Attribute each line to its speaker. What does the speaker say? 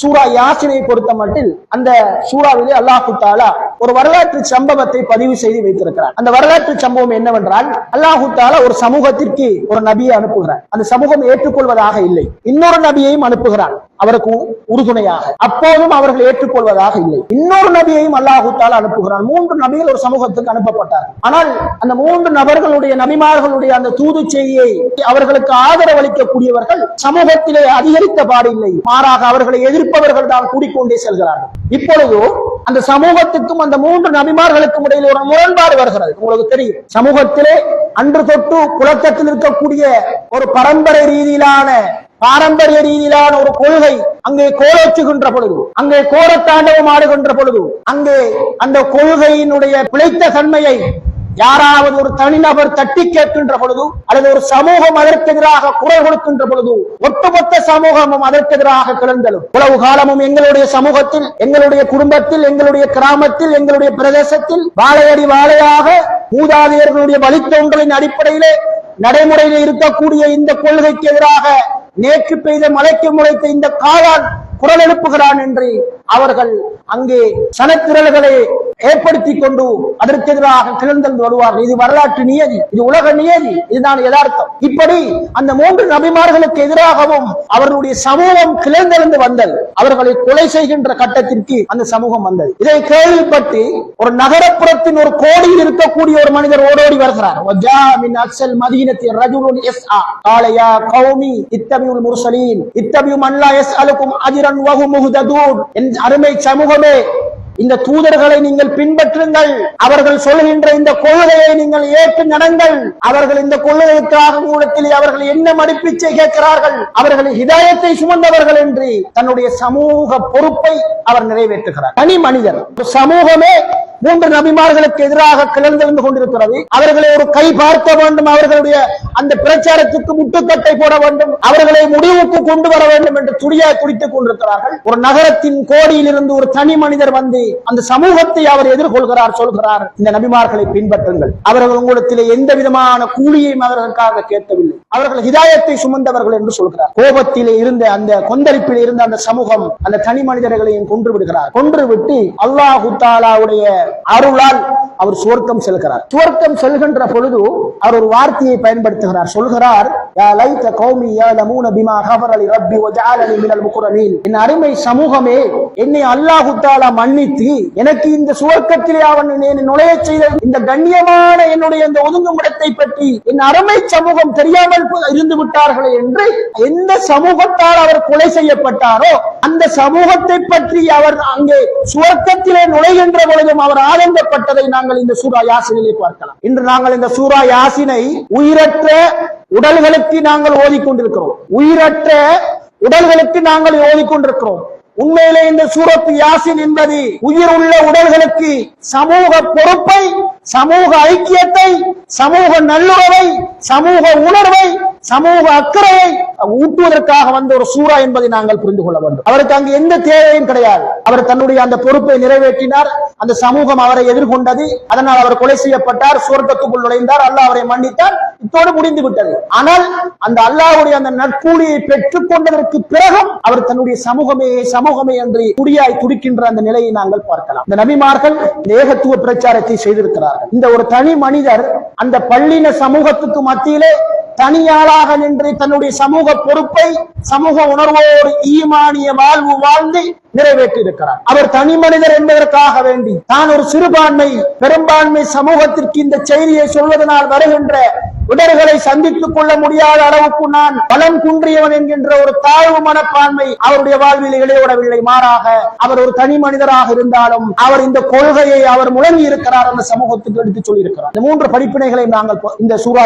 Speaker 1: சூரா யாசினை பொறுத்த மட்டில் அந்த சூறாவிலே அல்லாஹு தாலா ஒரு வரலாற்று சம்பவத்தை பதிவு செய்து வைத்திருக்கிறார். அந்த வரலாற்று சம்பவம் என்னவென்றால் அல்லாஹு தாலா ஒரு சமூகத்திற்கு ஒரு நபியை அனுப்புகிறார். அந்த சமூகம் ஏற்றுக்கொள்வதாக இல்லை. இன்னொரு நபியையும் அனுப்புகிறார். அவருக்கு உறுதுணையாக. அப்போதும் அவர்கள் ஏற்றுக்கொள்வதாக இல்லை. இன்னொரு நபியையும் அல்லாஹு தாலா அனுப்புகிறார். மூன்று நபிகள் ஒரு சமூகத்துக்கு அனுப்பப்பட்டார். ஆனால் அந்த மூன்று நபர்களுடைய நபிமார்களுடைய அந்த தூது செய்தியை அவர்களுக்கு ஆதரவு அளிக்கக்கூடியவர்கள் சமூகத்திலே அதிகரித்த பாடில்லை மாறாக அவர்களை எதிர்ப்பவர்கள் தான் கூடிக்கொண்டே செல்கிறார்கள். இப்பொழுது அந்த சமூகத்துக்கும் அந்த மூன்று நபிமார்களுக்கும் இடையில் ஒரு முரண்பாடு வருகிறது. உங்களுக்கு தெரியும். சமூகத்திலே அன்று தொட்டு புழக்கத்தில் இருக்கக்கூடிய ஒரு பரம்பரை ரீதியிலான பாரம்பரிய ரீதியிலான ஒரு கொள்கை அங்கே கோலோச்சுகின்ற பொழுது அங்கே கோரத்தாண்டவம் ஆடுகின்ற பொழுது அங்கே அந்த கொள்கையினுடைய பிழைத்த தன்மையை யாராவது ஒரு தனிநபர் தட்டி கேட்கின்ற பொழுது அல்லது ஒரு சமூகம் அதற்கு எதிராக குரல் கொடுக்கின்ற பொழுது ஒட்டுமொத்த சமூகமும் அதற்கு எதிராக கிளந்தலும் உளவு காலமும் எங்களுடைய சமூகத்தில் எங்களுடைய குடும்பத்தில் எங்களுடைய கிராமத்தில் எங்களுடைய பிரதேசத்தில் வாழையடி வாழையாக மூதாதையர்களுடைய வழித்தோன்றலின் அடிப்படையிலே நடைமுறையில் இருக்கக்கூடிய இந்த கொள்கைக்கு எதிராக நேற்று பெய்த மலைக்கு முளைத்த இந்த காலால் குரல் எழுப்புகிறான் என்று அவர்கள் அங்கே சனத்திரல்களை ஏற்படுத்தி கொண்டு அதற்கு எதிராக கிளர்ந்தெழுந்து வருவார்கள் இது வரலாற்று நியதி இது உலக நியதி இதுதான் யதார்த்தம். இப்படி அந்த மூன்று நபிமார்களுக்கு எதிராகவும் அவர்களுடைய சமூகம் கிளர்ந்தெழுந்து வந்தது. அவர்களை கொலை செய்கின்ற கட்டத்திற்கு அந்த சமூகம் வந்தது. இதை கேள்விப்பட்டு ஒரு நகரப்புறத்தின் ஒரு கோடியில் இருக்கக்கூடிய ஒரு மனிதர் ஓடோடி வருகிறார். அக்சல் மதீனத்தின் ரஜுலுன் எஸ் ஆ காலையா கௌமி இத்தபியுல் முர்சலீன் இத்தபியும் அல்லா எஸ் அலுக்கும் அதிரன் வகு முகுதூன் என் அருமை சமூகமே இந்த தூதர்களை நீங்கள் பின்பற்றுங்கள். அவர்கள் சொல்கின்ற இந்த கொள்கையை நீங்கள் ஏற்று நடங்கள். அவர்கள் இந்த கொள்கைக்காக மூலத்தில் அவர்கள் என்ன மடிப்பிச்சை கேட்கிறார்கள்? அவர்கள் ஹிதாயத்தை சுமந்தவர்கள் என்று தன்னுடைய சமூக பொறுப்பை அவர் நிறைவேற்றுகிறார். தனி மனிதர். சமூகமே மூன்று நபிமார்களுக்கு எதிராக கிளர்ந்தெழுந்து கொண்டிருக்கிறது. அவர்களை ஒரு கை பார்க்க வேண்டும். அவர்களுடைய அந்த பிரச்சாரத்துக்கு முட்டுக்கட்டை போட வேண்டும். அவர்களை முடிவுக்கு கொண்டு வர வேண்டும் என்று துடியாய் குடித்துக் கொண்டிருக்கிறார்கள். ஒரு நகரத்தின் கோடியில் இருந்து ஒரு தனி மனிதர் வந்து அந்த சமூகத்தை அவர் எதிர்கொள்கிறார் சொல்கிறார். இந்த நபிமார்களை பின்பற்றுங்கள். அவர்கள் உங்களிடத்திலே எந்த விதமான கூலியையும் அவர்களுக்காக கேட்கவில்லை. அவர்கள் ஹிதாயத்தை சுமந்தவர்கள் என்று சொல்கிறார். கோபத்திலே இருந்த அந்த கொந்தளிப்பில் இருந்த அந்த சமூகம் அந்த தனி மனிதர்களையும் கொன்று விடுகிறார். கொன்று விட்டு அல்லாஹு தாலாவுடைய அருளால் அவர் சுவர்க்கம் செல்கிறார். சுவர்க்கம் செல்கின்ற பொழுது அவர் ஒரு வார்த்தையை তেহরার ষোলো ধারার சொல்கிறார் யா லைத கௌமி யலமூன பிமா கஃபரலி ரப்பி வஜஅலனி மினல் முக்ரமீன். என் அருமை சமூகமே என்னை அல்லாஹ் தஆலா மன்னித்து எனக்கு இந்த சுவர்க்கத்திலே அவன் என்னை நுழைய செய்த இந்த கண்ணியமான என்னுடைய இந்த ஒதுங்குமிடத்தை பற்றி என் அருமை சமூகம் தெரியாமல் இருந்து விட்டார்களே என்று எந்த சமூகத்தால் அவர் கொலை செய்யப்பட்டாரோ அந்த சமூகத்தை பற்றி அவர் அங்கே சுவர்க்கத்திலே நுழைகின்ற பொழுதும் அவர் ஆனந்தப்பட்டதை நாங்கள் இந்த சூரா யாசினிலே பார்க்கலாம். இன்று நாங்கள் இந்த சூரா யாசினை உயிரற்ற உடல்களுக்கு நாங்கள் ஓதிக்கொண்டிருக்கிறோம். உயிரற்ற உடல்களுக்கு நாங்கள் ஓதிக்கொண்டிருக்கிறோம். உண்மையிலே இந்த சூரத்து யாசின் என்பது உயிர் உள்ள உடல்களுக்கு சமூக பொறுப்பை சமூக ஐக்கியத்தை சமூக நல்லுறவை சமூக உணர்வை சமூக அக்கறையை ஊட்டுவதற்காக வந்த ஒரு சூறா என்பதை நாங்கள் புரிந்து கொள்ள வேண்டும். அவருக்கு அங்கு எந்த தேவையும் கிடையாது. அவர் தன்னுடைய அந்த பொறுப்பை நிறைவேற்றினார். அந்த சமூகம் அவரை எதிர்கொண்டது. அதனால் அவர் கொலை செய்யப்பட்டார். சுவர்க்கத்துக்குள் நுழைந்தார். அல்லாஹ் அவரை மன்னித்தார். இத்தோடு முடிந்து விட்டது. ஆனால் அந்த அல்லாஹ்வுடைய அந்த நற்கூலியை பெற்றுக் கொண்டதற்கு பிறகும் அவர் தன்னுடைய சமூகமே சமூகமே என்று குடியாய் துடிக்கின்ற அந்த நிலையை நாங்கள் பார்க்கலாம். இந்த நபிமார்கள் ஏகத்துவ பிரச்சாரத்தை செய்திருக்கிறார்கள். இந்த ஒரு தனி மனிதர் அந்த பள்ளின சமூகத்துக்கு மத்தியிலே தனியாளாக நின்று தன்னுடைய சமூக பொறுப்பை சமூக உணர்வோடு ஈமானிய வாழ்வு வாழ்ந்து நிறைவேற்றி இருக்கிறார் அவர் தனி மனிதர் என்பதற்காக வேண்டி தான் ஒரு சிறுபான்மை பெரும்பான்மை சமூகத்திற்கு இந்த செய்தியை சொல்வதனால் வருகின்ற இடர்களை சந்தித்துக் கொள்ள முடியாத அளவுக்கு நான் பலம் குன்றியவன் என்கின்ற ஒரு தாழ்வு மனப்பான்மை அவருடைய வாழ்வில் இளையோடவில்லை. மாறாக அவர் ஒரு தனி மனிதராக இருந்தாலும் அவர் இந்த கொள்கையை அவர் முழங்கி இருக்கிறார் அந்த சமூகத்துக்கு எடுத்து சொல்லியிருக்கிறார். இந்த மூன்று படிப்பினைகளை நாங்கள் இந்த சூறா